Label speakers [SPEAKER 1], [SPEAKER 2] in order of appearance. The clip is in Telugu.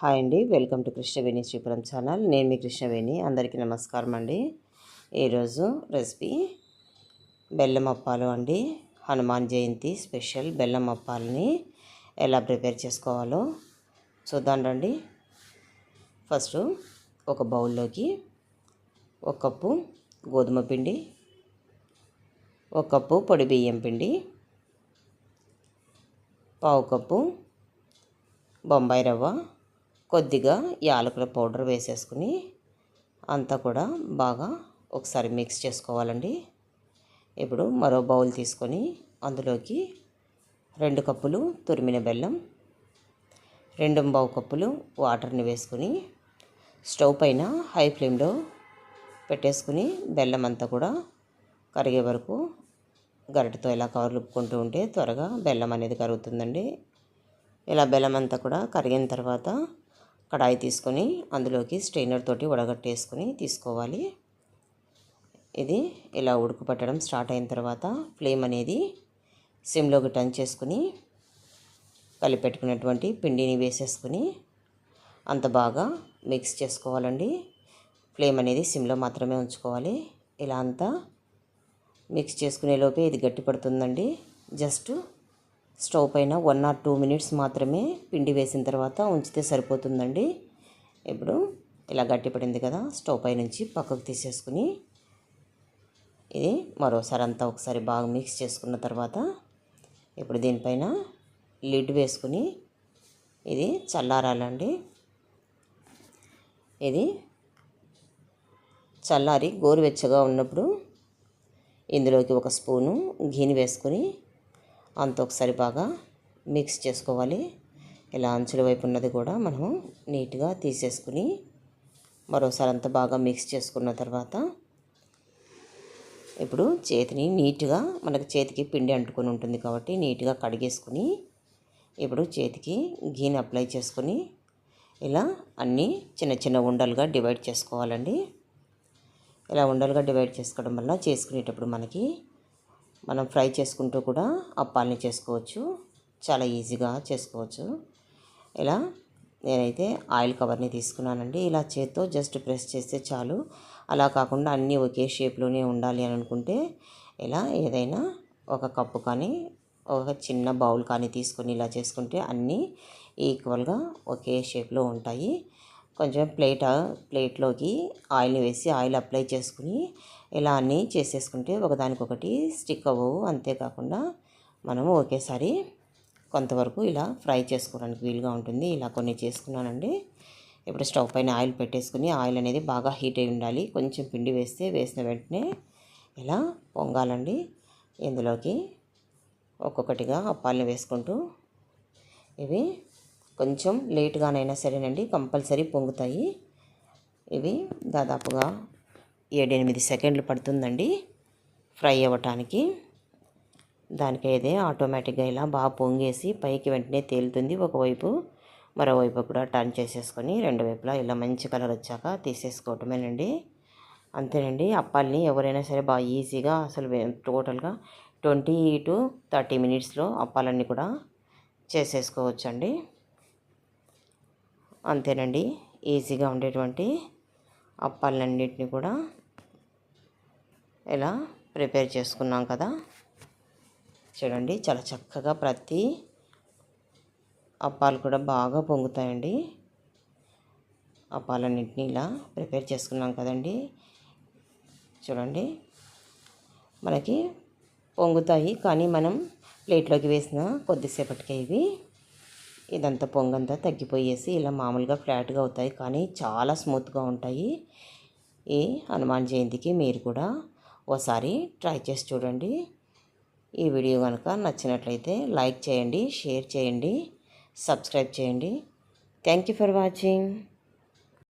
[SPEAKER 1] హాయ్ అండి. Welcome to Krishnaveni Sripuram channel. నేను మీ కృష్ణవేణి అందరికీ నమస్కారం అండి. ఈరోజు రెసిపీ బెల్లం అప్పాలు అండి. హనుమాన్ జయంతి స్పెషల్ బెల్లం అప్పాలని ఎలా ప్రిపేర్ చేసుకోవాలో చూద్దాం రండి. ఫస్ట్ ఒక బౌల్లోకి ఒక కప్పు గోధుమ పిండి ఒక కప్పు పొడి బియ్యం పిండి పావు కప్పు బొంబాయి రవ్వ కొద్దిగా యాలకుల పౌడర్ వేసేసుకుని అంతా కూడా బాగా ఒకసారి మిక్స్ చేసుకోవాలండి. ఇప్పుడు మరో బౌల్ తీసుకొని అందులోకి రెండు కప్పులు తురిమిన బెల్లం రెండు బావు కప్పులు వాటర్ని వేసుకుని స్టవ్ పైన హై ఫ్లేమ్లో పెట్టేసుకుని బెల్లం అంతా కూడా కరిగే వరకు గరిటతో ఇలా కలుపుకుంటూ ఉంటే త్వరగా బెల్లం అనేది కరుగుతుందండి. ఇలా బెల్లం అంతా కూడా కరిగిన తర్వాత కడాయి తీసుకొని అందులోకి స్ట్రైనర్ తోటి వడగట్టేసుకొని తీసుకోవాలి. ఇది ఇలా ఉడకపట్టడం స్టార్ట్ అయిన తర్వాత ఫ్లేమ్ అనేది సిమ్లోకి టర్న్ చేసుకుని కలిపెట్టుకున్నటువంటి పిండిని వేసేసుకుని అంత బాగా మిక్స్ చేసుకోవాలండి. ఫ్లేమ్ అనేది సిమ్లో మాత్రమే ఉంచుకోవాలి. ఇలా అంతా మిక్స్ చేసుకునే లోపే ఇది గట్టి పడుతుందండి జస్ట్ స్టవ్ పైన వన్ ఆర్ టూ మినిట్స్ మాత్రమే పిండి వేసిన తర్వాత ఉంచితే సరిపోతుందండి. ఇప్పుడు ఇలా గట్టిపడింది కదా స్టవ్ పై నుంచి పక్కకు తీసేసుకుని ఇది మరోసారి అంతా ఒకసారి బాగా మిక్స్ చేసుకున్న తర్వాత ఇప్పుడు దీనిపైన లిడ్ వేసుకుని ఇది చల్లారాలండి. ఇది చల్లారి గోరువెచ్చగా ఉన్నప్పుడు ఇందులోకి ఒక స్పూను ఘీని వేసుకొని అంత ఒకసారి బాగా మిక్స్ చేసుకోవాలి. ఇలా అంచుల వైపు ఉన్నది కూడా మనము నీట్గా తీసేసుకుని మరోసారి అంతా బాగా మిక్స్ చేసుకున్న తర్వాత ఇప్పుడు చేతిని నీట్గా మనకు చేతికి పిండి అంటుకొని ఉంటుంది కాబట్టి నీట్గా కడిగేసుకుని ఇప్పుడు చేతికి గీని అప్లై చేసుకొని ఇలా అన్నీ చిన్న చిన్న ఉండలుగా డివైడ్ చేసుకోవాలండి. ఇలా ఉండలుగా డివైడ్ చేసుకోవడం వల్ల చేసుకునేటప్పుడు మనకి మనం ఫ్రై చేసుకుంటూ కూడా అప్పాలని చేసుకోవచ్చు. చాలా ఈజీగా చేసుకోవచ్చు. ఇలా నేనైతే ఆయిల్ కవర్ని తీసుకున్నానండి. ఇలా చేత్తో జస్ట్ ప్రెస్ చేస్తే చాలు. అలా కాకుండా అన్నీ ఒకే షేప్లోనే ఉండాలి అని అనుకుంటే ఇలా ఏదైనా ఒక కప్పు కానీ ఒక చిన్న బౌల్ కానీ తీసుకొని ఇలా చేసుకుంటే అన్నీ ఈక్వల్గా ఒకే షేప్లో ఉంటాయి. కొంచెం ప్లేట్ ప్లేట్లోకి ఆయిల్ వేసి ఆయిల్ అప్లై చేసుకుని ఇలా అన్నీ చేసేసుకుంటే ఒకదానికొకటి స్టిక్ అవ్వవు. అంతేకాకుండా మనము ఒకేసారి కొంతవరకు ఇలా ఫ్రై చేసుకోవడానికి వీలుగా ఉంటుంది. ఇలా కొన్ని చేసుకున్నానండి. ఇప్పుడు స్టవ్ పైన ఆయిల్ పెట్టేసుకుని ఆయిల్ అనేది బాగా హీట్ అయి ఉండాలి. కొంచెం పిండి వేస్తే వేసిన వెంటనే ఇలా పొంగాలండి. ఇందులోకి ఒక్కొక్కటిగా అప్పాలని వేసుకుంటూ ఇవి కొంచెం లేటుగానైనా సరేనండి కంపల్సరీ పొంగుతాయి. ఇవి దాదాపుగా ఏడెనిమిది సెకండ్లు పడుతుందండి ఫ్రై అవ్వటానికి. దానికి అయితే ఆటోమేటిక్గా ఇలా బాగా పొంగేసి పైకి వెంటనే తేలుతుంది. ఒకవైపు మరోవైపు కూడా టర్న్ చేసేసుకొని రెండు వైపులా ఇలా మంచి కలర్ వచ్చాక తీసేసుకోవటమేనండి. అంతేనండి అప్పాలని ఎవరైనా సరే బాగా ఈజీగా అసలు టోటల్గా ట్వంటీ టు థర్టీ మినిట్స్లో అప్పాలన్నీ కూడా చేసేసుకోవచ్చండి. అంతేనండి. ఈజీగా ఉండేటువంటి అప్పాలన్నింటినీ కూడా ఇలా ప్రిపేర్ చేసుకున్నాం కదా. చూడండి చాలా చక్కగా ప్రతి అప్పాలు కూడా బాగా పొంగుతాయండి. అప్పాలన్నింటినీ ఇలా ప్రిపేర్ చేసుకున్నాం కదండి. చూడండి మనకి పొంగుతాయి కానీ మనం ప్లేట్లోకి వేసిన కొద్దిసేపటికే ఇవి ఇదంతా పొంగంతా తగ్గిపోయేసి ఇలా మామూలుగా ఫ్లాట్గా అవుతాయి. కానీ చాలా స్మూత్గా ఉంటాయి. ఈ హనుమాన్ జయంతికి మీరు కూడా ఓసారి ట్రై చేసి చూడండి. ఈ వీడియో కనుక నచ్చినట్లయితే లైక్ చేయండి షేర్ చేయండి సబ్స్క్రైబ్ చేయండి. Thank you for watching.